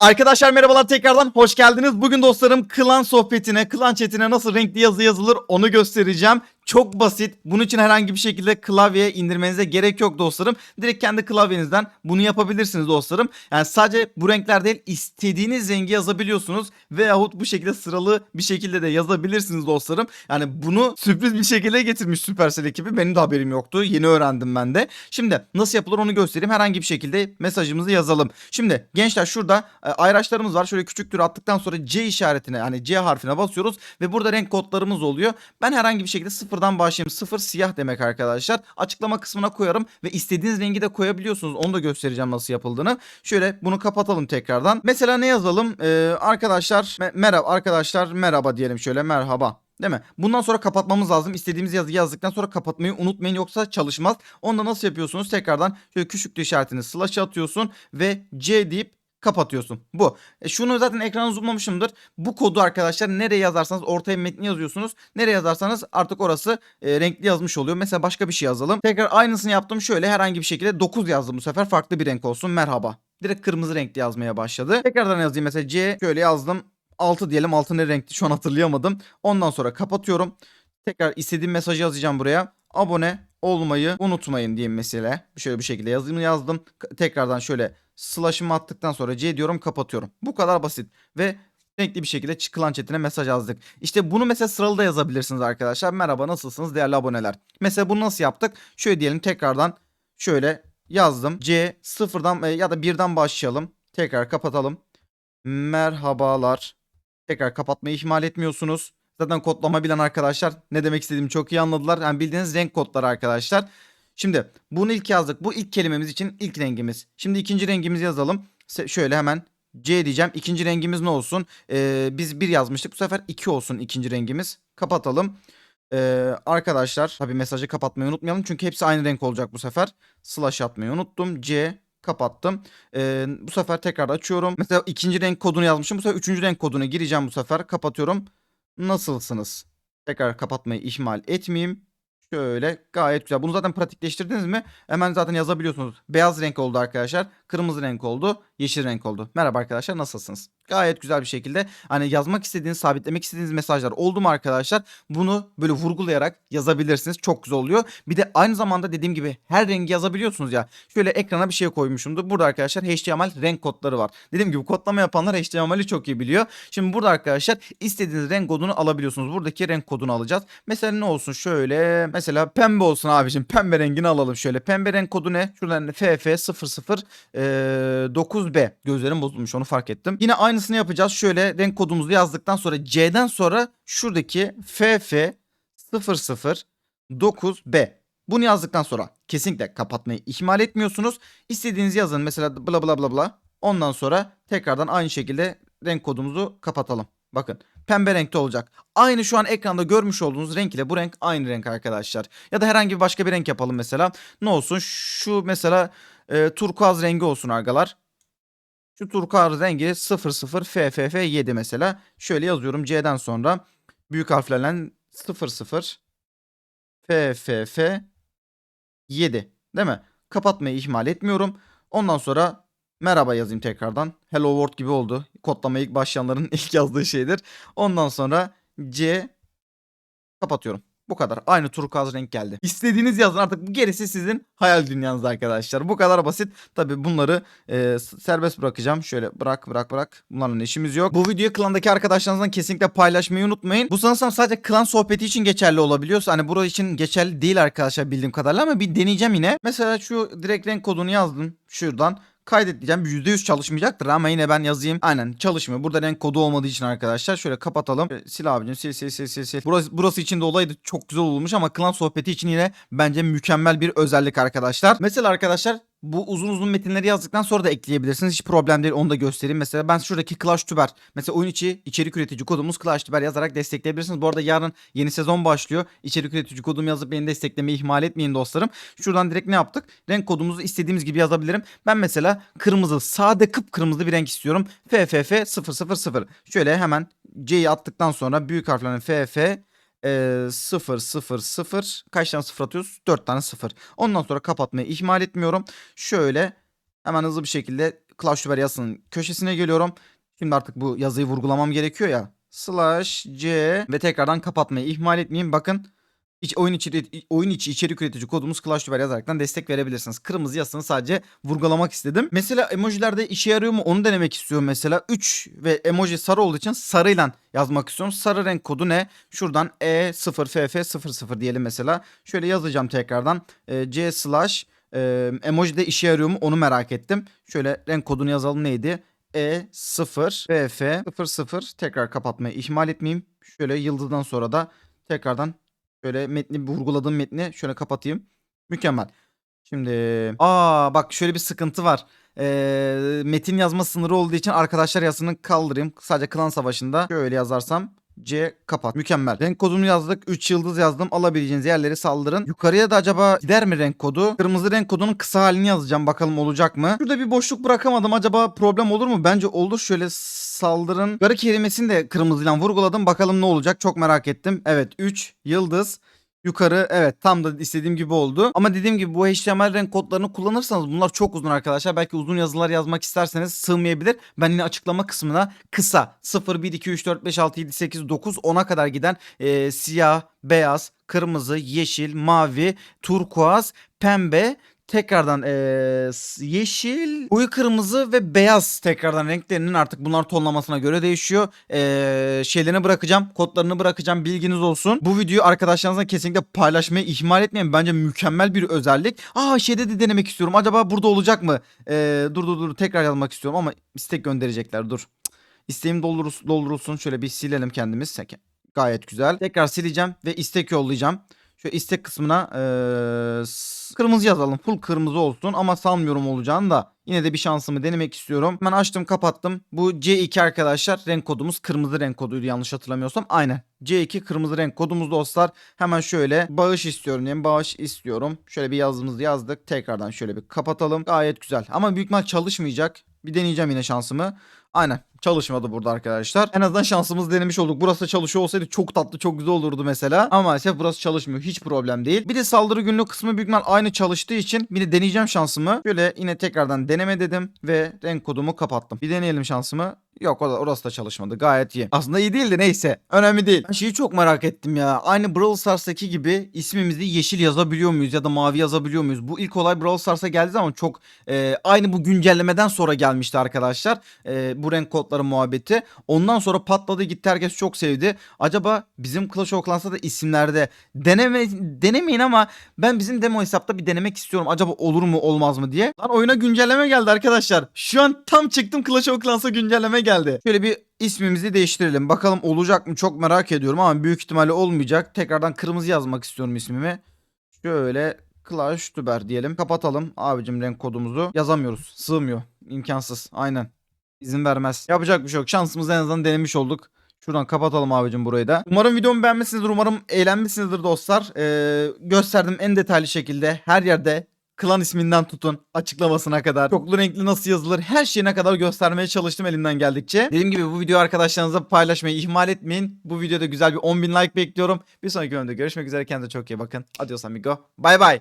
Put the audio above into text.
Arkadaşlar merhabalar tekrardan hoş geldiniz. Bugün dostlarım klan sohbetine, klan chatine nasıl renkli yazı yazılır onu göstereceğim. Çok basit. Bunun için herhangi bir şekilde klavye indirmenize gerek yok dostlarım. Direkt kendi klavyenizden bunu yapabilirsiniz dostlarım. Yani sadece bu renkler değil istediğiniz rengi yazabiliyorsunuz. Veyahut bu şekilde sıralı bir şekilde de yazabilirsiniz dostlarım. Yani bunu sürpriz bir şekilde getirmiş Supercell ekibi. Benim de haberim yoktu. Yeni öğrendim ben de. Şimdi nasıl yapılır onu göstereyim. Herhangi bir şekilde mesajımızı yazalım. Şimdi gençler şurada e, ayraçlarımız var. Şöyle küçük tür attıktan sonra C işaretine yani C harfine basıyoruz ve burada renk kodlarımız oluyor. Ben herhangi bir şekilde sıfırdan başlayayım. Sıfır siyah demek arkadaşlar. Açıklama kısmına koyarım ve istediğiniz rengi de koyabiliyorsunuz. Onu da göstereceğim nasıl yapıldığını. Şöyle bunu kapatalım tekrardan. Mesela ne yazalım? Ee, arkadaşlar me- merhaba arkadaşlar merhaba diyelim şöyle merhaba. Değil mi? Bundan sonra kapatmamız lazım. İstediğimiz yazıyı yazdıktan sonra kapatmayı unutmayın yoksa çalışmaz. Onu da nasıl yapıyorsunuz? Tekrardan şöyle küçük işaretini slash'a atıyorsun ve C deyip kapatıyorsun. Bu. E şunu zaten ekrana zoomlamışımdır. Bu kodu arkadaşlar nereye yazarsanız ortaya metni yazıyorsunuz. Nereye yazarsanız artık orası e, renkli yazmış oluyor. Mesela başka bir şey yazalım. Tekrar aynısını yaptım. Şöyle herhangi bir şekilde 9 yazdım bu sefer. Farklı bir renk olsun. Merhaba. Direkt kırmızı renkli yazmaya başladı. Tekrardan yazayım mesela C şöyle yazdım. 6 diyelim. 6 ne renkti şu an hatırlayamadım. Ondan sonra kapatıyorum. Tekrar istediğim mesajı yazacağım buraya. Abone olmayı unutmayın diyeyim mesela. Şöyle bir şekilde yazdım. K- Tekrardan şöyle slash'ımı attıktan sonra C diyorum kapatıyorum. Bu kadar basit ve renkli bir şekilde çıkılan chatine mesaj yazdık. İşte bunu mesela sıralı da yazabilirsiniz arkadaşlar. Merhaba nasılsınız değerli aboneler. Mesela bunu nasıl yaptık? Şöyle diyelim tekrardan şöyle yazdım. C sıfırdan e, ya da birden başlayalım. Tekrar kapatalım. Merhabalar. Tekrar kapatmayı ihmal etmiyorsunuz. Zaten kodlama bilen arkadaşlar ne demek istediğimi çok iyi anladılar. Yani bildiğiniz renk kodları arkadaşlar. Şimdi bunu ilk yazdık. Bu ilk kelimemiz için ilk rengimiz. Şimdi ikinci rengimizi yazalım. Şöyle hemen C diyeceğim. İkinci rengimiz ne olsun? Ee, biz bir yazmıştık. Bu sefer 2 olsun ikinci rengimiz. Kapatalım. Ee, arkadaşlar tabi mesajı kapatmayı unutmayalım. Çünkü hepsi aynı renk olacak bu sefer. Slash atmayı unuttum. C kapattım. Ee, bu sefer tekrar açıyorum. Mesela ikinci renk kodunu yazmışım. Bu sefer üçüncü renk kodunu gireceğim bu sefer. Kapatıyorum. Nasılsınız? Tekrar kapatmayı ihmal etmeyeyim. Şöyle gayet güzel. Bunu zaten pratikleştirdiniz mi? Hemen zaten yazabiliyorsunuz. Beyaz renk oldu arkadaşlar. Kırmızı renk oldu. Yeşil renk oldu. Merhaba arkadaşlar nasılsınız? Gayet güzel bir şekilde hani yazmak istediğiniz, sabitlemek istediğiniz mesajlar oldu mu arkadaşlar? Bunu böyle vurgulayarak yazabilirsiniz. Çok güzel oluyor. Bir de aynı zamanda dediğim gibi her rengi yazabiliyorsunuz ya. Şöyle ekrana bir şey koymuşumdur. Burada arkadaşlar HTML renk kodları var. Dediğim gibi kodlama yapanlar HTML'i çok iyi biliyor. Şimdi burada arkadaşlar istediğiniz renk kodunu alabiliyorsunuz. Buradaki renk kodunu alacağız. Mesela ne olsun şöyle mesela pembe olsun abicim. Pembe rengini alalım şöyle. Pembe renk kodu ne? Şuradan FF00 9B. Gözlerim bozulmuş onu fark ettim. Yine aynısını yapacağız. Şöyle renk kodumuzu yazdıktan sonra C'den sonra şuradaki FF00 9B. Bunu yazdıktan sonra kesinlikle kapatmayı ihmal etmiyorsunuz. İstediğinizi yazın. Mesela bla bla bla bla. Ondan sonra tekrardan aynı şekilde renk kodumuzu kapatalım. Bakın pembe renkte olacak. Aynı şu an ekranda görmüş olduğunuz renk ile bu renk aynı renk arkadaşlar. Ya da herhangi başka bir renk yapalım mesela. Ne olsun? Şu mesela e, turkuaz rengi olsun argalar. Şu turkuaz rengi 00 FFF7 mesela. Şöyle yazıyorum C'den sonra büyük harflerle 00 FFF 7 değil mi? Kapatmayı ihmal etmiyorum. Ondan sonra merhaba yazayım tekrardan. Hello World gibi oldu. Kodlama ilk başlayanların ilk yazdığı şeydir. Ondan sonra C kapatıyorum. Bu kadar. Aynı turkuaz renk geldi. İstediğiniz yazın artık gerisi sizin hayal dünyanız arkadaşlar. Bu kadar basit. Tabi bunları e, serbest bırakacağım. Şöyle bırak bırak bırak. Bunlarla işimiz yok. Bu videoyu klandaki arkadaşlarınızla kesinlikle paylaşmayı unutmayın. Bu sanırsam sadece klan sohbeti için geçerli olabiliyorsa hani burası için geçerli değil arkadaşlar bildiğim kadarıyla ama bir deneyeceğim yine. Mesela şu direkt renk kodunu yazdım şuradan kaydet diyeceğim. %100 çalışmayacaktır ama yine ben yazayım. Aynen çalışmıyor. Burada renk kodu olmadığı için arkadaşlar. Şöyle kapatalım. Sil abicim sil sil sil sil sil. Burası, burası için de olaydı çok güzel olmuş ama klan sohbeti için yine bence mükemmel bir özellik arkadaşlar. Mesela arkadaşlar bu uzun uzun metinleri yazdıktan sonra da ekleyebilirsiniz. Hiç problem değil. Onu da göstereyim. Mesela ben şuradaki Clash Tuber. Mesela oyun içi içerik üretici kodumuz Clash Tuber yazarak destekleyebilirsiniz. Bu arada yarın yeni sezon başlıyor. İçerik üretici kodumu yazıp beni desteklemeyi ihmal etmeyin dostlarım. Şuradan direkt ne yaptık? Renk kodumuzu istediğimiz gibi yazabilirim. Ben mesela kırmızı, sade kıpkırmızı bir renk istiyorum. FFF 000. Şöyle hemen C'yi attıktan sonra büyük harflerle FF e, 0 0 0 kaç tane sıfır atıyoruz? 4 tane sıfır. Ondan sonra kapatmayı ihmal etmiyorum. Şöyle hemen hızlı bir şekilde Clash Tuber yazısının köşesine geliyorum. Şimdi artık bu yazıyı vurgulamam gerekiyor ya. Slash C ve tekrardan kapatmayı ihmal etmeyin. Bakın iç, oyun içi oyun içi içerik üretici kodumuz Clash Tuber yazaraktan destek verebilirsiniz. Kırmızı yazısını sadece vurgulamak istedim. Mesela emojilerde işe yarıyor mu onu denemek istiyorum mesela. 3 ve emoji sarı olduğu için sarıyla yazmak istiyorum. Sarı renk kodu ne? Şuradan E E0FF00 diyelim mesela. Şöyle yazacağım tekrardan. E, C slash e, emoji de işe yarıyor mu onu merak ettim. Şöyle renk kodunu yazalım neydi? E E0 BF 00 tekrar kapatmayı ihmal etmeyeyim. Şöyle yıldızdan sonra da tekrardan şöyle metni vurguladığım metni şöyle kapatayım. Mükemmel. Şimdi aa bak şöyle bir sıkıntı var. Ee, metin yazma sınırı olduğu için arkadaşlar yazısını kaldırayım. Sadece klan savaşında şöyle yazarsam C kapat. Mükemmel. Renk kodunu yazdık. 3 yıldız yazdım. Alabileceğiniz yerleri saldırın. Yukarıya da acaba gider mi renk kodu? Kırmızı renk kodunun kısa halini yazacağım. Bakalım olacak mı? Şurada bir boşluk bırakamadım. Acaba problem olur mu? Bence olur. Şöyle saldırın. Yukarı kelimesini de kırmızıyla vurguladım. Bakalım ne olacak? Çok merak ettim. Evet 3 yıldız. Yukarı evet tam da istediğim gibi oldu. Ama dediğim gibi bu HTML renk kodlarını kullanırsanız bunlar çok uzun arkadaşlar. Belki uzun yazılar yazmak isterseniz sığmayabilir. Ben yine açıklama kısmına kısa 0, 1, 2, 3, 4, 5, 6, 7, 8, 9, 10'a kadar giden e, siyah, beyaz, kırmızı, yeşil, mavi, turkuaz, pembe tekrardan eee, s- yeşil, koyu kırmızı ve beyaz tekrardan renklerinin artık bunlar tonlamasına göre değişiyor. Eee şeylerini bırakacağım, kodlarını bırakacağım bilginiz olsun. Bu videoyu arkadaşlarınızla kesinlikle paylaşmayı ihmal etmeyin. Bence mükemmel bir özellik. Aa şeyde de denemek istiyorum. Acaba burada olacak mı? Eee, dur dur dur tekrar yazmak istiyorum ama istek gönderecekler dur. İsteğim doldurulsun, doldurulsun. Şöyle bir silelim kendimiz. Gayet güzel. Tekrar sileceğim ve istek yollayacağım. Şöyle istek kısmına eee, s- kırmızı yazalım. Full kırmızı olsun ama sanmıyorum olacağını da. Yine de bir şansımı denemek istiyorum. Hemen açtım kapattım. Bu C2 arkadaşlar renk kodumuz kırmızı renk koduydu yanlış hatırlamıyorsam. Aynen. C2 kırmızı renk kodumuz dostlar. Hemen şöyle bağış istiyorum diyelim. Bağış istiyorum. Şöyle bir yazımızı yazdık. Tekrardan şöyle bir kapatalım. Gayet güzel. Ama büyük ihtimal çalışmayacak. Bir deneyeceğim yine şansımı. Aynen çalışmadı burada arkadaşlar. En azından şansımızı denemiş olduk. Burası çalışıyor olsaydı çok tatlı çok güzel olurdu mesela. Ama maalesef burası çalışmıyor. Hiç problem değil. Bir de saldırı günlük kısmı büyük aynı çalıştığı için bir de deneyeceğim şansımı. Şöyle yine tekrardan deneme dedim ve renk kodumu kapattım. Bir deneyelim şansımı. Yok o da, orası da çalışmadı. Gayet iyi. Aslında iyi değildi neyse. Önemli değil. Şeyi çok merak ettim ya. Aynı Brawl Stars'taki gibi ismimizi yeşil yazabiliyor muyuz ya da mavi yazabiliyor muyuz? Bu ilk olay Brawl Stars'a geldiği zaman çok e, aynı bu güncellemeden sonra gelmişti arkadaşlar. E, bu renk kodları muhabbeti. Ondan sonra patladı gitti herkes çok sevdi. Acaba bizim Clash of Clans'ta da isimlerde deneme, denemeyin ama ben bizim demo hesapta bir denemek istiyorum. Acaba olur mu olmaz mı diye. Lan oyuna güncelleme geldi arkadaşlar. Şu an tam çıktım Clash of Clans'a güncelleme geldi. Şöyle bir ismimizi değiştirelim. Bakalım olacak mı çok merak ediyorum ama büyük ihtimalle olmayacak. Tekrardan kırmızı yazmak istiyorum ismimi. Şöyle Clash Tuber diyelim. Kapatalım abicim renk kodumuzu. Yazamıyoruz. Sığmıyor. İmkansız. Aynen. İzin vermez. Yapacak bir şey yok. Şansımızı en azından denemiş olduk. Şuradan kapatalım abicim burayı da. Umarım videomu beğenmişsinizdir. Umarım eğlenmişsinizdir dostlar. Ee, gösterdim en detaylı şekilde. Her yerde klan isminden tutun açıklamasına kadar. Çoklu renkli nasıl yazılır her şeyine kadar göstermeye çalıştım elimden geldikçe. Dediğim gibi bu videoyu arkadaşlarınızla paylaşmayı ihmal etmeyin. Bu videoda güzel bir 10.000 like bekliyorum. Bir sonraki bölümde görüşmek üzere. Kendinize çok iyi bakın. Adios amigo. Bye bye.